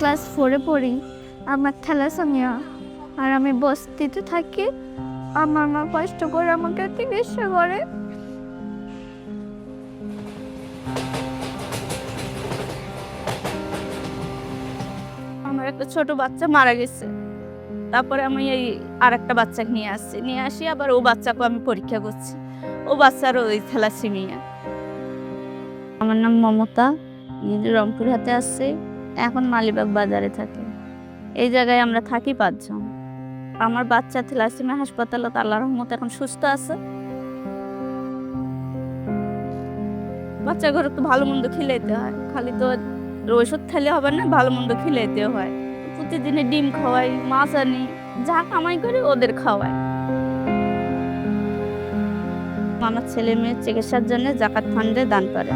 Class ফোরে পড়ি। আমার থ্যালাসেমিয়া আর আমি বস্তিতে থাকি। আমার মা কষ্ট করে আমাকে চিকিৎসা করে। আমার একটা ছোট বাচ্চা মারা গেছে। তারপরে আমি এই আর একটা বাচ্চাকে নিয়ে আসছি। নিয়ে আসি, আবার ও বাচ্চাকে আমি পরীক্ষা করছি। ও বাচ্চারও ওই থ্যালাসেমিয়া আমার নাম মমতা। রংপুর হাতে আসছে এখন মালিবাগ বাজারে থাকে। এই জায়গায় আমরা থাকি পাঁচজন। আমার বাচ্চা থ্যালাসেমিয়া হাসপাতালে, তো আল্লাহর রহমত এখন সুস্থ আছে। বাচ্চা ঘরে তো ভালো মন্দ খিলাইতে হয়। খালি তো ওষুধ খেলে হবে না, ভালো মন্দ খিলাইতে হয়। প্রতিদিনে ডিম খাওয়াই, মাছ আনি, যা কামাই করে ওদের খাওয়াই। আমার ছেলে মেয়ের চিকিৎসার জন্য জাকাত ফান্ডে দান করে।